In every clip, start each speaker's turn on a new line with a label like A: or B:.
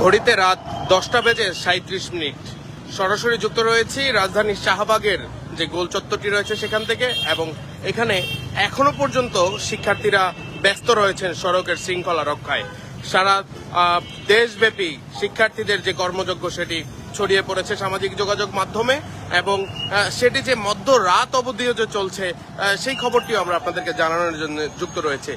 A: ঘড়িতে রাত দশটা বেজে সাঁত্রিশ মিনিট। সরাসরি যুক্ত রয়েছি রাজধানীর শাহবাগের যে গোল চত্বরটি রয়েছে সেখান থেকে এবং এখানে এখনও পর্যন্ত শিক্ষার্থীরা ব্যস্ত রয়েছেন সড়কের শৃঙ্খলা রক্ষায়। সারা দেশব্যাপী শিক্ষার্থীদের যে কর্মযজ্ঞ সেটি ছড়িয়ে পড়েছে সামাজিক যোগাযোগ মাধ্যমে এবং সেটি যে মধ্য রাত অবধিও যে চলছে সেই খবরটিও আমরা আপনাদেরকে জানানোর জন্য যুক্ত রয়েছে।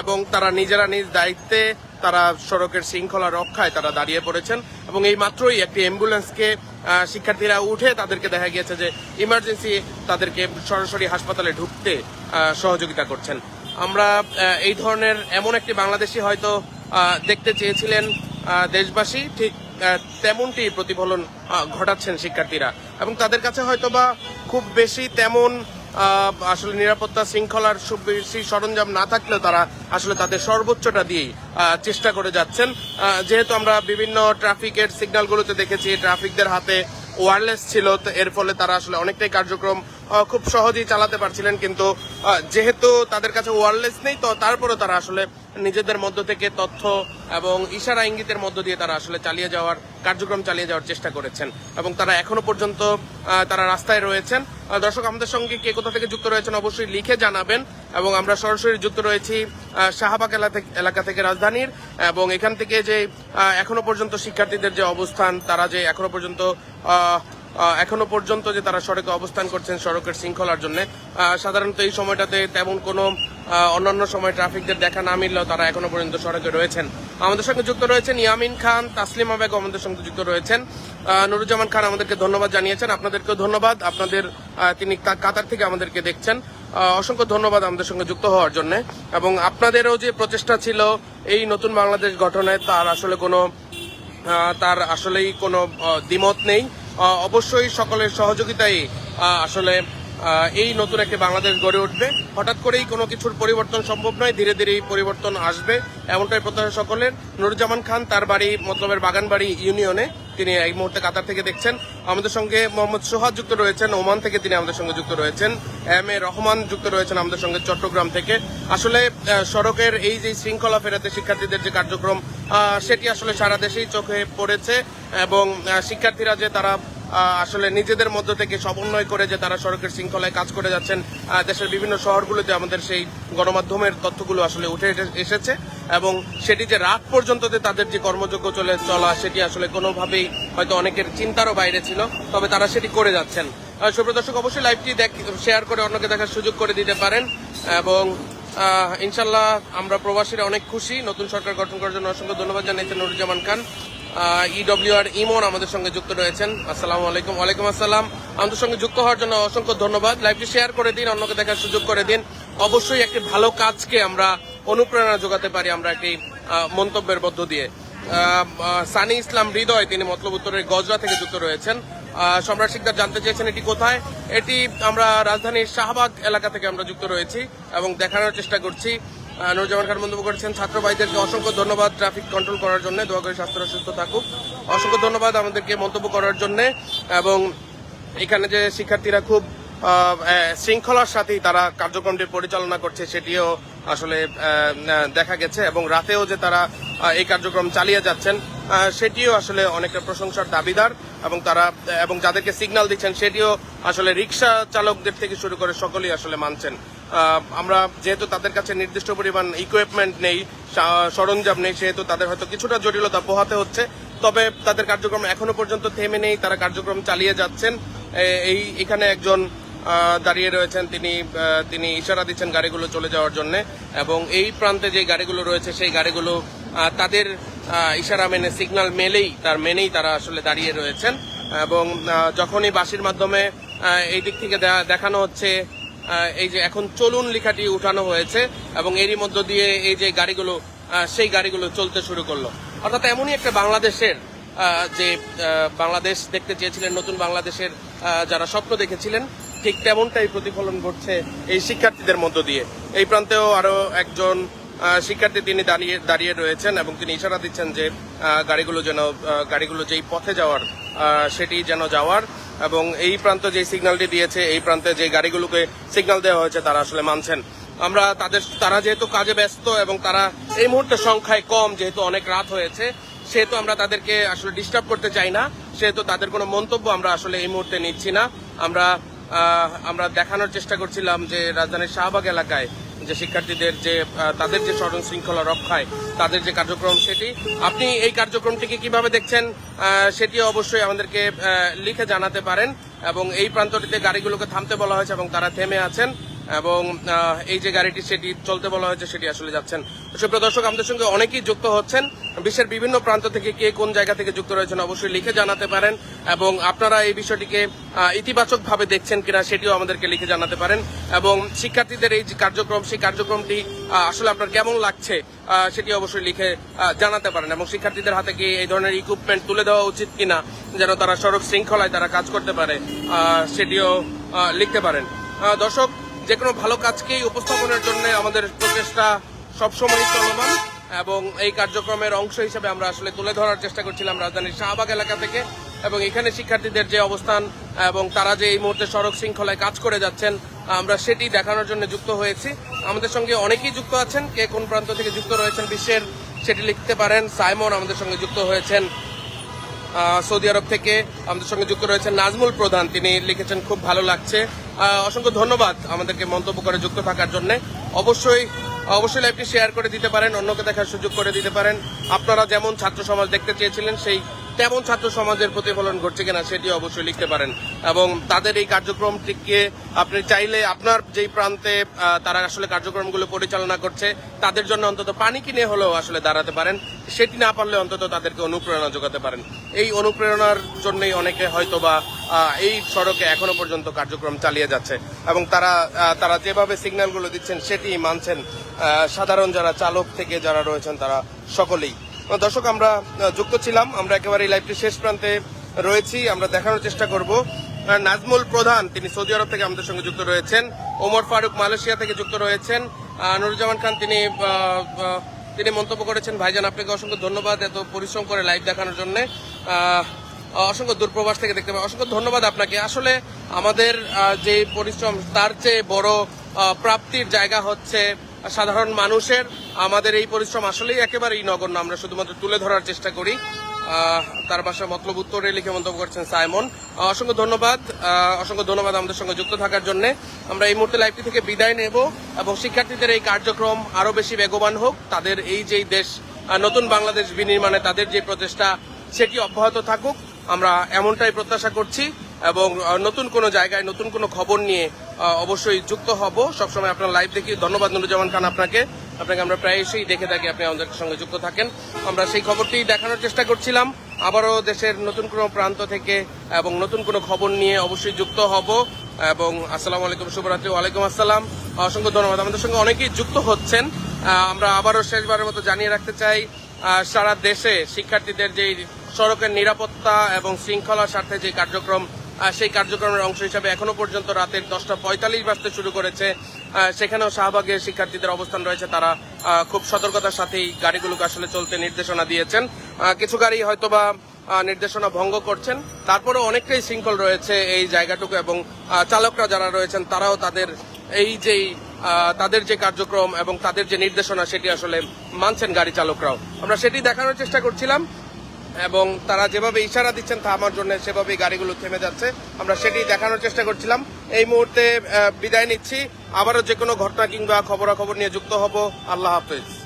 A: এবং তারা নিজেরা নিজ দায়িত্বে তারা সড়কের শৃঙ্খলা রক্ষায় তারা দাঁড়িয়ে পড়েছেন এবং এই মাত্রই একটি অ্যাম্বুলেন্সকে শিক্ষার্থীরা উঠে তাদেরকে দেখা গিয়েছে যে ইমার্জেন্সি তাদেরকে সরাসরি হাসপাতালে ঢুকতে সহযোগিতা করছেন। আমরা এই ধরনের এমন একটি বাংলাদেশি হয়তো দেখতে চেয়েছিলেন দেশবাসী। ঠিক তেমনটি প্রতিফলন ঘটাচ্ছেন শিক্ষার্থীরা। এবং তাদের কাছে হয়তোবা খুব বেশি তেমন আসলে নিরাপত্তা শৃঙ্খলার খুব বেশি সরঞ্জাম না থাকলেও তারা আসলে তাদের সর্বোচ্চটা দিয়েই চেষ্টা করে যাচ্ছেন। যেহেতু আমরা বিভিন্ন ট্রাফিকের সিগন্যালগুলোতে দেখেছি, ট্রাফিকদের হাতে ওয়ারলেস ছিল এর ফলে তারা আসলে অনেকটাই কার্যক্রম খুব সহজেই চালাতে পারছিলেন। কিন্তু যেহেতু তাদের কাছে ওয়ারলেস নেই, তো তারপরেও তারা আসলে নিজেদের মধ্য থেকে তথ্য এবং ইশারা ইঙ্গিতের মধ্য দিয়ে তারা আসলে চালিয়ে যাওয়ার কার্যক্রম চালিয়ে যাওয়ার চেষ্টা করেছেন। এবং তারা এখনও পর্যন্ত তারা রাস্তায় রয়েছেন। দর্শক, আমাদের সঙ্গে কে কোথা থেকে যুক্ত রয়েছেন অবশ্যই লিখে জানাবেন। এবং আমরা সরাসরি যুক্ত রয়েছি শাহবাগ এলাকা থেকে রাজধানীর। এবং এখান থেকে যে এখনও পর্যন্ত শিক্ষার্থীদের যে অবস্থান, তারা যে এখনও পর্যন্ত এখনও পর্যন্ত যে তারা সড়কে অবস্থান করছেন সড়কের শৃঙ্খলার জন্য সাধারণত এই সময়টাতে তেমন কোনো অন্যান্য সময় ট্রাফিকদের দেখা না মিললেও তারা এখনও পর্যন্ত সড়কে রয়েছেন। আমাদের সঙ্গে যুক্ত রয়েছেন ইয়ামিন খান তাসলিমা বেগম আমাদের সঙ্গে যুক্ত রয়েছেন। নুরুজ্জামান খান আমাদেরকে ধন্যবাদ জানিয়েছেন আপনাদেরকেও ধন্যবাদ। আপনাদের তিনি কাতার থেকে আমাদেরকে দেখছেন। অসংখ্য ধন্যবাদ আমাদের সঙ্গে যুক্ত হওয়ার জন্য। এবং আপনাদেরও যে প্রচেষ্টা ছিল এই নতুন বাংলাদেশ গঠনে তার আসলে কোনো তার আসলেই কোনো দ্বিমত নেই। অবশ্যই সকলের সহযোগিতায় আহ, আসলে এই নতুন একটি বাংলাদেশ গড়ে উঠবে। হঠাৎ করেই কোনো কিছুর পরিবর্তন সম্ভব নয়। ধীরে ধীরে এই পরিবর্তন আসবে। এমনটাই প্রত্যাশা সকলের। নুরুজ্জামান খান, তার বাড়ি মতলবের বাগানবাড়ি ইউনিয়নে তিনি এই মুহূর্তে কাতার থেকে দেখছেন। আমাদের সঙ্গে মোহাম্মদ সোহাদ যুক্ত রয়েছেন। ওমান থেকে তিনি আমাদের সঙ্গে যুক্ত রয়েছেন। এম এ রহমান যুক্ত রয়েছেন আমাদের সঙ্গে চট্টগ্রাম থেকে। আসলে সড়কের এই যে শৃঙ্খলা ফেরাতে শিক্ষার্থীদের যে কার্যক্রম সেটি আসলে সারা দেশেই চোখে পড়েছে এবং শিক্ষার্থীরা যে তারা আসলে নিজেদের মধ্য থেকে সমন্বয় করে যে তারা সড়কের শৃঙ্খলায় কাজ করে যাচ্ছেন দেশের বিভিন্ন শহরগুলোতে আমাদের সেই গণমাধ্যমের তথ্যগুলো আসলে উঠে এসেছে এবং সেটি যে রাত পর্যন্ত তাদের যে কর্মযোগ্য চলে চলা সেটি আসলে কোনোভাবেই হয়তো অনেকের চিন্তারও বাইরে ছিল তবে তারা সেটি করে যাচ্ছেন। আহ, সুপ্রিয় দর্শক অবশ্যই লাইভটি শেয়ার করে অন্যকে দেখার সুযোগ করে দিতে পারেন এবং ইনশাল্লাহ আমরা প্রবাসীরা অনেক খুশি। নতুন সরকার গঠন করার জন্য অসংখ্য ধন্যবাদ জানিয়েছেন নুরুজ্জামান খান ইডব্লিউ আর ইমন আমাদের সঙ্গে যুক্ত রয়েছেন। আসসালামু আলাইকুম। ওয়ালাইকুম আসসালাম। আমাদের সঙ্গে যুক্ত হওয়ার জন্য অসংখ্য ধন্যবাদ। লাইভটি শেয়ার করে দিন, অন্যকে দেখার সুযোগ করে দিন। অবশ্যই একটি ভালো কাজকে আমরা অনুপ্রেরণা যোগাতে পারি আমরা একটি মন্তব্যের মধ্য দিয়ে। সানি ইসলাম হৃদয়, তিনি মতলব উত্তরের গজরা থেকে যুক্ত রয়েছেন। সম্রাট শিকদার জানতে চেয়েছেন এটি কোথায়? এটি আমরা রাজধানীর শাহবাগ এলাকা থেকে আমরা যুক্ত রয়েছি এবং দেখানোর চেষ্টা করছি। নুরজামান খান মন্তব্য করেছেন, ছাত্র ভাইদেরকে অসংখ্য ধন্যবাদ ট্রাফিক কন্ট্রোল করার জন্য। দোয়া করে স্বাস্থ্য সুস্থ থাকুক। অসংখ্য ধন্যবাদ আমাদেরকে মন্তব্য করার জন্য এবং এখানে যে শিক্ষার্থীরা খুব শৃঙ্খলার সাথেই তারা কার্যক্রমটি পরিচালনা করছে, সেটিও আসলে দেখা গেছে এবং রাতেও যে তারা এই কার্যক্রম চালিয়ে যাচ্ছেন সেটিও আসলে অনেকটা প্রশংসার দাবিদার এবং তারা, এবং যাদেরকে সিগন্যাল দিচ্ছেন, সেটিও আসলে রিক্সা চালকদের থেকে শুরু করে সকলেই আসলে মানছেন। আমরা যেহেতু তাদের কাছে নির্দিষ্ট পরিমাণ ইকুইপমেন্ট নেই সরঞ্জাম নেই, সেহেতু তাদের হয়তো কিছুটা জটিলতা পোহাতে হচ্ছে, তবে তাদের কার্যক্রম এখনও পর্যন্ত থেমে নেই, তারা কার্যক্রম চালিয়ে যাচ্ছেন। এই, এখানে একজন দাঁড়িয়ে রয়েছেন, তিনি তিনি ইশারা দিচ্ছেন গাড়িগুলো চলে যাওয়ার জন্য, এবং এই প্রান্তে যে গাড়িগুলো রয়েছে, সেই গাড়িগুলো তাদের ইশারা মেনে সিগন্যাল মেলেই, তার মেনেই তারা আসলে দাঁড়িয়ে রয়েছেন। এবং যখনই বাসির মাধ্যমে এই দিক থেকে দেখানো হচ্ছে এই যে এখন চলুন লেখাটি উঠানো হয়েছে এবং এরই মধ্য দিয়ে এই যে গাড়িগুলো সেই গাড়িগুলো চলতে শুরু করল। অর্থাৎ এমনই একটা বাংলাদেশের যে বাংলাদেশ দেখতে চেয়েছিলেন, নতুন বাংলাদেশের যারা স্বপ্ন দেখেছিলেন, ঠিক তেমনটাই প্রতিফলন ঘটছে এই শিক্ষার্থীদের মধ্য দিয়ে। এই প্রান্তেও আরও একজন শিক্ষার্থী তিনি দাঁড়িয়ে দাঁড়িয়ে রয়েছেন এবং তিনি ইশারা দিচ্ছেন যে গাড়িগুলো যেন গাড়িগুলো যেই পথে যাওয়ার সেটি যেন যাওয়ার এবং এই প্রান্ত যে সিগন্যালটি দিয়েছে, এই প্রান্তে যে গাড়িগুলোকে সিগন্যাল দেওয়া হয়েছে তারা আসলে মানছেন। আমরা তাদের, তারা যেহেতু কাজে ব্যস্ত এবং তারা এই মুহূর্তে সংখ্যায় কম, যেহেতু অনেক রাত হয়েছে, সেহেতু আমরা তাদেরকে আসলে ডিস্টার্ব করতে চাই না, সেহেতু তাদের কোনো মন্তব্য আমরা আসলে এই মুহূর্তে নিচ্ছি না। আমরা আমরা দেখানোর চেষ্টা করছিলাম যে, রাজধানীর শাহবাগ এলাকায় যে শিক্ষার্থীদের যে তাদের যে স্মরণ শৃঙ্খলা রক্ষায় তাদের যে কার্যক্রম সেটি, আপনি এই কার্যক্রমটিকে কীভাবে দেখছেন সেটি অবশ্যই আমাদেরকে লিখে জানাতে পারেন এবং এই প্রান্তটিতে গাড়িগুলোকে থামতে বলা হয়েছে এবং তারা থেমে আছেন। এবং এই যে গাড়িটি সেটি চলতে বলা হয়েছে, সেটি আসলে যাচ্ছেন। সুপ্রিয় দর্শক, আমাদের সঙ্গে অনেকেই যুক্ত হচ্ছেন। বিশ্বের বিভিন্ন প্রান্ত থেকে কে কোন জায়গা থেকে যুক্ত রয়েছেন অবশ্যই লিখে জানাতে পারেন এবং আপনারা এই বিষয়টিকে ইতিবাচক ভাবে দেখছেন কিনা সেটিও আমাদেরকে লিখে জানাতে পারেন। এবং শিক্ষার্থীদের এই যে কার্যক্রম, সেই কার্যক্রমটি আসলে আপনার কেমন লাগছে সেটি অবশ্যই লিখে জানাতে পারেন। এবং শিক্ষার্থীদের হাতে কি এই ধরনের ইকুইপমেন্ট তুলে দেওয়া উচিত কিনা, যেন তারা সড়ক শৃঙ্খলায় তারা কাজ করতে পারে সেটিও লিখতে পারেন। দর্শক যে কোনো ভালো কাজকেই উপস্থাপনের জন্য আমাদের প্রচেষ্টা সবসময় চলমান এবং এই কার্যক্রমের অংশ হিসেবে আমরা আসলে তুলে ধরার চেষ্টা করছিলাম রাজধানীর শাহবাগ এলাকা থেকে এবং এখানে শিক্ষার্থীদের যে অবস্থান এবং তারা যে এই মুহূর্তে সড়ক শৃঙ্খলায় কাজ করে যাচ্ছেন, আমরা সেটি দেখানোর জন্য যুক্ত হয়েছি। আমাদের সঙ্গে অনেকেই যুক্ত আছেন, কে কোন প্রান্ত থেকে যুক্ত রয়েছেন বিশ্বের সেটি লিখতে পারেন। সাইমন আমাদের সঙ্গে যুক্ত হয়েছেন। সৌদি আরব থেকে আমাদের সঙ্গে যুক্ত রয়েছেন নাজমুল প্রধান। তিনি লিখেছেন, খুব ভালো লাগছে। অসংখ্য ধন্যবাদ আমাদেরকে মন্তব্য করে যুক্ত থাকার জন্য। অবশ্যই অবশ্যই লাইভটি শেয়ার করে দিতে পারেন, অন্যকে দেখার সুযোগ করে দিতে পারেন। আপনারা যেমন ছাত্র সমাজ দেখতে চেয়েছিলেন, সেই তেমন ছাত্র সমাজের প্রতিফলন ঘটছে কিনা সেটি অবশ্যই লিখতে পারেন। এবং তাদের এই কার্যক্রমটিকে আপনি চাইলে আপনার যেই প্রান্তে তারা আসলে কার্যক্রমগুলো পরিচালনা করছে, তাদের জন্য অন্তত পানি কিনে হলেও আসলে দাঁড়াতে পারেন। সেটি না পারলে অন্তত তাদেরকে অনুপ্রেরণা যোগাতে পারেন। এই অনুপ্রেরণার জন্যই অনেকে হয়তো বা এই সড়কে এখনও পর্যন্ত কার্যক্রম চালিয়ে যাচ্ছে। এবং তারা তারা যেভাবে সিগন্যালগুলো দিচ্ছেন সেটি মানছেন সাধারণ যারা চালক থেকে যারা রয়েছেন, তারা সকলেই। দর্শক, আমরা যুক্ত ছিলাম। আমরা একেবারে লাইভটি শেষ প্রান্তে রয়েছি। আমরা দেখানোর চেষ্টা করব। নাজমুল প্রধান, তিনি সৌদি আরব থেকে আমাদের সঙ্গে যুক্ত রয়েছেন। ওমর ফারুক মালয়েশিয়া থেকে যুক্ত রয়েছেন। নুরুজ্জামান খান, তিনি তিনি মন্তব্য করেছেন, ভাইজান, আপনাকে অসংখ্য ধন্যবাদ এত পরিশ্রম করে লাইভ দেখানোর জন্য। অসংখ্য দূরপ্রবাস থেকে দেখতে পাই। অসংখ্য ধন্যবাদ আপনাকে। আসলে আমাদের যে পরিশ্রম, তার চেয়ে বড় প্রাপ্তির জায়গা হচ্ছে সাধারণ মানুষের আমাদের এই পরিশ্রম আসলেই একেবারেই নগণ্য। আমরা শুধুমাত্র তুলে ধরার চেষ্টা করি। তার বাসা মতলব উত্তরে লিখে মন্তব্য করছেন সাইমন। অসংখ্য ধন্যবাদ। অসংখ্য ধন্যবাদ আমাদের সঙ্গে যুক্ত থাকার জন্য। আমরা এই মুহূর্তে লাইভটি থেকে বিদায় নেব এবং শিক্ষার্থীদের এই কার্যক্রম আরও বেশি বেগবান হোক। তাদের এই যে দেশ নতুন বাংলাদেশ বিনির্মাণে তাদের যে প্রচেষ্টা, সেটি অব্যাহত থাকুক। আমরা এমনটাই প্রত্যাশা করছি। এবং নতুন কোনো জায়গায় নতুন কোনো খবর নিয়ে অবশ্যই যুক্ত হব। সবসময় আপনার লাইভ দেখি ধন্যবাদ নুরুজ্জামান খান আপনাকে। আপনাকে আমরা প্রায়শই দেখে থাকি আপনি আমাদের সঙ্গে যুক্ত থাকেন। আমরা সেই খবরটি দেখানোর চেষ্টা করছিলাম। আবারও দেশের নতুন কোনো প্রান্ত থেকে এবং নতুন কোনো খবর নিয়ে অবশ্যই যুক্ত হব। এবং আসসালামু আলাইকুম, শুভরাত্রি। ওয়ালাইকুম আসসালাম। অসংখ্য ধন্যবাদ। আমাদের সঙ্গে অনেকেই যুক্ত হচ্ছেন। আমরা আবারও শেষবারের মতো জানিয়ে রাখতে চাই সারা দেশে শিক্ষার্থীদের যে সড়কের নিরাপত্তা এবং শৃঙ্খলার স্বার্থে যে কার্যক্রম সেই কার্যক্রমের অংশ হিসাবে এখনও পর্যন্ত রাতের দশটা পঁয়তাল্লিশ বাজতে শুরু করেছে। সেখানেও শাহবাগের শিক্ষার্থীদের অবস্থান রয়েছে। তারা খুব সতর্কতার সাথেই গাড়িগুলোকে আসলে চলতে নির্দেশনা দিয়েছেন। কিছু গাড়ি হয়তোবা নির্দেশনা ভঙ্গ করছেন। তারপরে অনেকটাই শৃঙ্খল রয়েছে এই জায়গাটুকু এবং চালকরা যারা রয়েছেন, তারাও তাদের এই যেই তাদের যে কার্যক্রম এবং তাদের যে নির্দেশনা, সেটি আসলে মানছেন গাড়ি চালকরাও। আমরা সেটি দেখানোর চেষ্টা করছিলাম। এবং তারা যেভাবে ইশারা দিচ্ছেন তা আমার জন্য সেভাবেই গাড়িগুলো থেমে যাচ্ছে। আমরা সেটি দেখানোর চেষ্টা করছিলাম। এই মুহূর্তে বিদায় নিচ্ছি। আবারও যে কোনো ঘটনা কিংবা খবরাখবর নিয়ে যুক্ত হব। আল্লাহ হাফেজ।